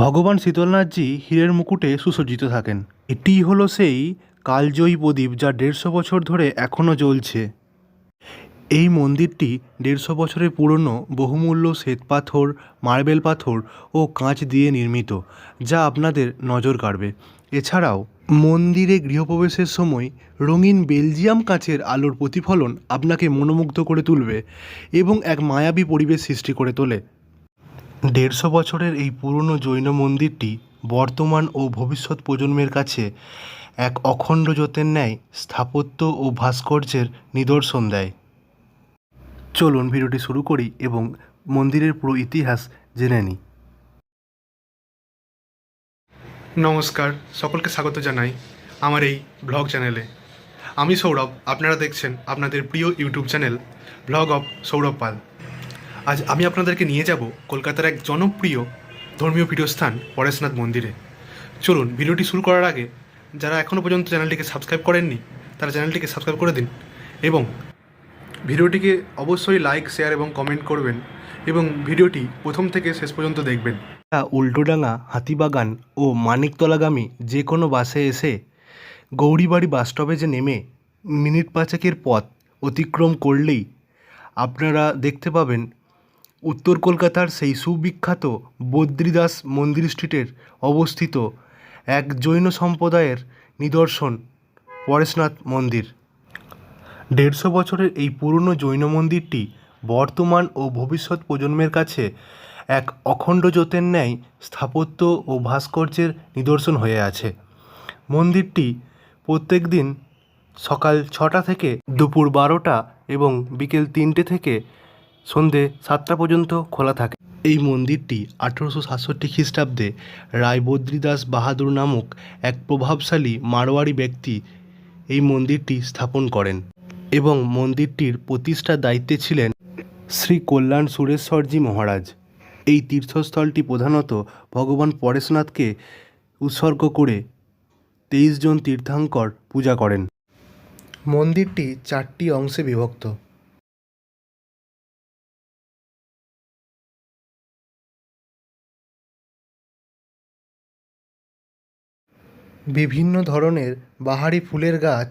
ভগবান শীতলনাথজি হীরের মুকুটে সুসজ্জিত থাকেন। এটিই হলো সেই কালজয়ী প্রদীপ যা দেড়শো বছর ধরে এখনও জ্বলছে। এই মন্দিরটি দেড়শো বছরের পুরনো বহুমূল্য শ্বেতপাথর মার্বেল পাথর ও কাঁচ দিয়ে নির্মিত, যা আপনাদের নজর কাড়বে। এছাড়াও, মন্দিরে গৃহপ্রবেশের সময় রঙিন বেলজিয়াম কাঁচের আলোর প্রতিফলন আপনাকে মনোমুগ্ধ করে তুলবে এবং এক মায়াবী পরিবেশ সৃষ্টি করে তোলে। দেড়শো বছরের এই পুরনো জৈন মন্দিরটি বর্তমান ও ভবিষ্যৎ প্রজন্মের কাছে এক অখণ্ড জ্যোতের ন্যায় স্থাপত্য ও ভাস্কর্যের নিদর্শন দেয়। চলুন ভিডিওটি শুরু করি এবং মন্দিরের পুরো ইতিহাস জেনে নিই। নমস্কার, সকলকে স্বাগত জানাই আমার এই ব্লগ চ্যানেলে। আমি সৌরভ, আপনারা দেখছেন আপনাদের প্রিয় YouTube channel vlog of Sourav Pal. আজ আমি আপনাদেরকে নিয়ে যাব কলকাতার এক জনপ্রিয় ধর্মীয় পীঠস্থান, পরেশনাথ মন্দিরে। চলুন, ভিডিওটি শুরু করার আগে যারা এখনও পর্যন্ত চ্যানেলটিকে সাবস্ক্রাইব করেননি, তারা চ্যানেলটিকে সাবস্ক্রাইব করে দিন এবং ভিডিওটিকে অবশ্যই লাইক, শেয়ার এবং কমেন্ট করবেন এবং ভিডিওটি প্রথম থেকে শেষ পর্যন্ত দেখবেন। তা উল্টোডাঙ্গা, হাতিবাগান ও মানিকতলাগামী যে কোনো বাসে এসে গৌরীবাড়ি বাস স্টপেজে নেমে মিনিট পাঁচেকের পথ অতিক্রম করলেই আপনারা দেখতে পাবেন উত্তর কলকাতার সেই সুবিখ্যাত বদ্রীদাস মন্দির স্ট্রিটের অবস্থিত এক জৈন সম্প্রদায়ের নিদর্শন, পরেশনাথ মন্দির। দেড়শো বছরের এই পুরনো জৈন মন্দিরটি বর্তমান ও ভবিষ্যৎ প্রজন্মের কাছে এক অখণ্ড জ্যোতের ন্যায় স্থাপত্য ও ভাস্কর্যের নিদর্শন হয়ে আছে। মন্দিরটি প্রত্যেক দিন সকাল ছটা থেকে দুপুর বারোটা এবং বিকেল তিনটে থেকে সন্ধে সাতটা পর্যন্ত খোলা থাকে। এই মন্দিরটি আঠেরোশো সাতষট্টি খ্রিস্টাব্দে রায়বদ্রীদাস বাহাদুর নামক এক প্রভাবশালী মারোয়াড়ি ব্যক্তি এই মন্দিরটি স্থাপন করেন এবং মন্দিরটির প্রতিষ্ঠার দায়িত্বে ছিলেন শ্রী কল্যাণ সুরেশ্বরজি মহারাজ। এই তীর্থস্থলটি প্রধানত ভগবান পরেশনাথকে উৎসর্গ করে তেইশ জন তীর্থাঙ্কর পূজা করেন। মন্দিরটি চারটি অংশে বিভক্ত। বিভিন্ন ধরনের বাহারি ফুলের গাছ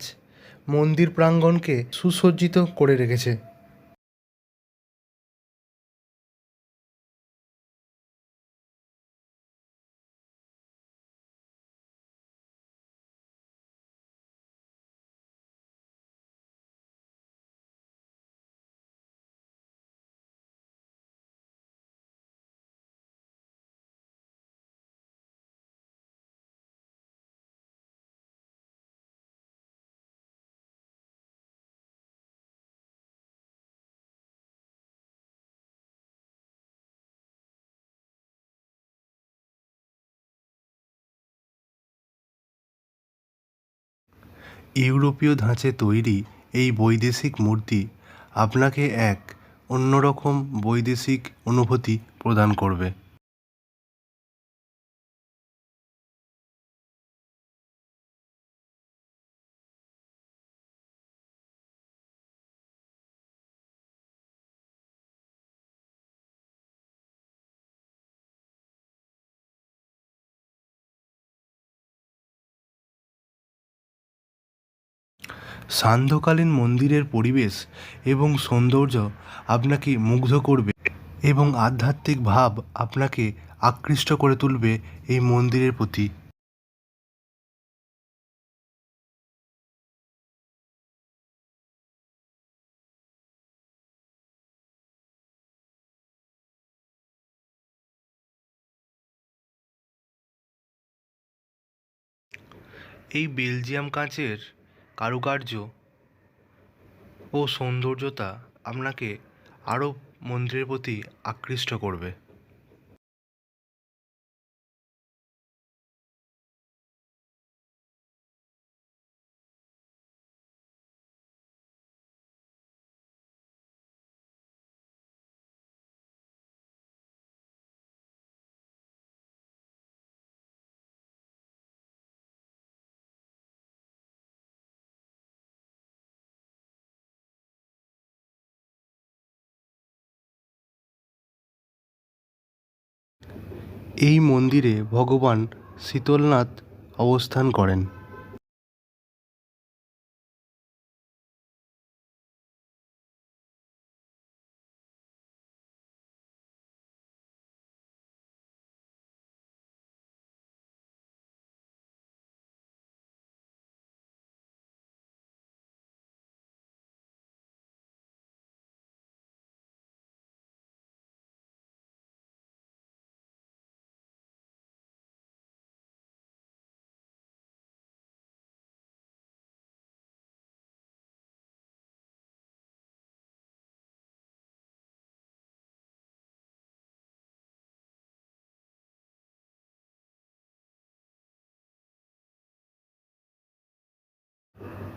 মন্দির প্রাঙ্গণকে সুসজ্জিত করে রেখেছে। ইউরোপীয় ধাঁচে তৈরি এই বৈদেশিক মূর্তি আপনাকে এক অন্যরকম বৈদেশিক অনুভূতি প্রদান করবে। সান্ধ্যকালীন মন্দিরের পরিবেশ এবং সৌন্দর্য আপনাকে মুগ্ধ করবে এবং আধ্যাত্মিক ভাব আপনাকে আকৃষ্ট করে তুলবে এই মন্দিরের প্রতি। এই বেলজিয়াম কাঁচের কারুকার্য ও সৌন্দর্যতা আপনাকে আরও মন্দিরের প্রতি আকৃষ্ট করবে। এই মন্দিরে ভগবান শীতলনাথ অবস্থান করেন।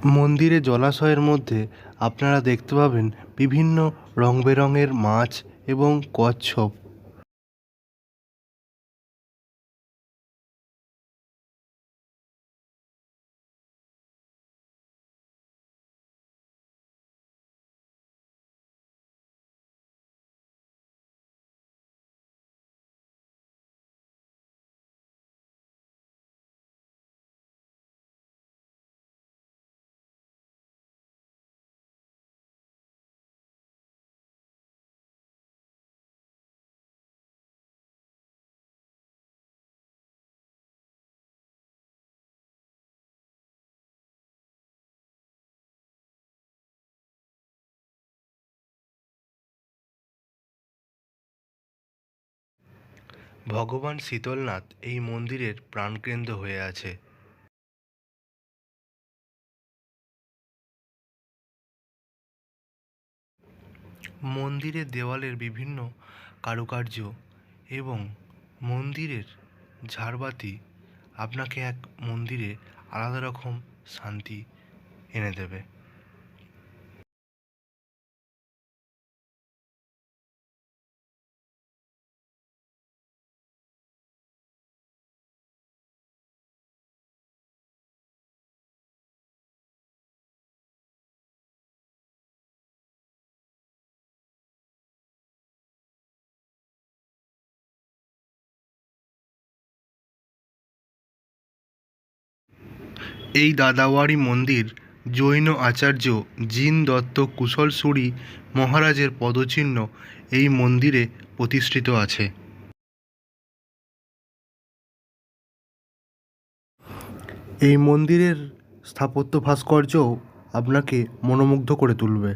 মন্দিরে জলাশয়ের মধ্যে আপনারা দেখতে পাবেন বিভিন্ন রং বেরঙের মাছ এবং কচ্ছপ। ভগবান শীতলনাথ এই মন্দিরের প্রাণকেন্দ্র হয়ে আছে। মন্দিরের দেওয়ালের বিভিন্ন কারুকার্য এবং মন্দিরের ঝাড়বাতি আপনাকে এক মন্দিরে আলাদা রকম শান্তি এনে দেবে। এই দাদাওয়ারি মন্দির জৈন আচার্য জিন দত্ত কুশলসুরি মহারাজের পদচিহ্ন এই মন্দিরে প্রতিষ্ঠিত আছে। এই মন্দিরের স্থাপত্য ভাস্কর্যও আপনাকে মনোমুগ্ধ করে তুলবে।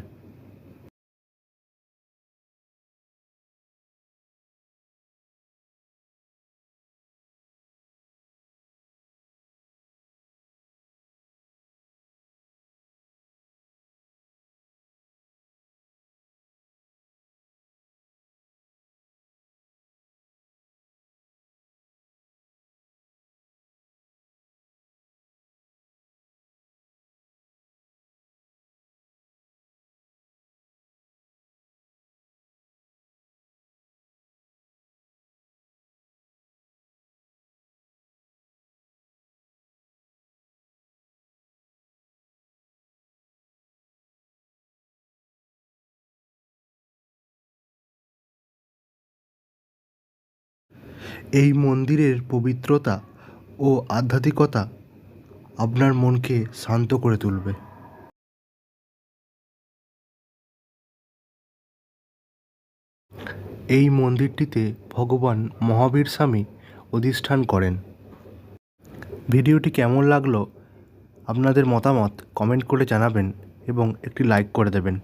এই মন্দিরের পবিত্রতা ও আধ্যাত্মিকতা আপনার মনকে শান্ত করে তুলবে। এই মন্দিরটিতে ভগবান মহাবীর স্বামী অধিষ্ঠান করেন। ভিডিওটি কেমন লাগল আপনাদের মতামত কমেন্ট করে জানাবেন এবং একটি লাইক করে দেবেন।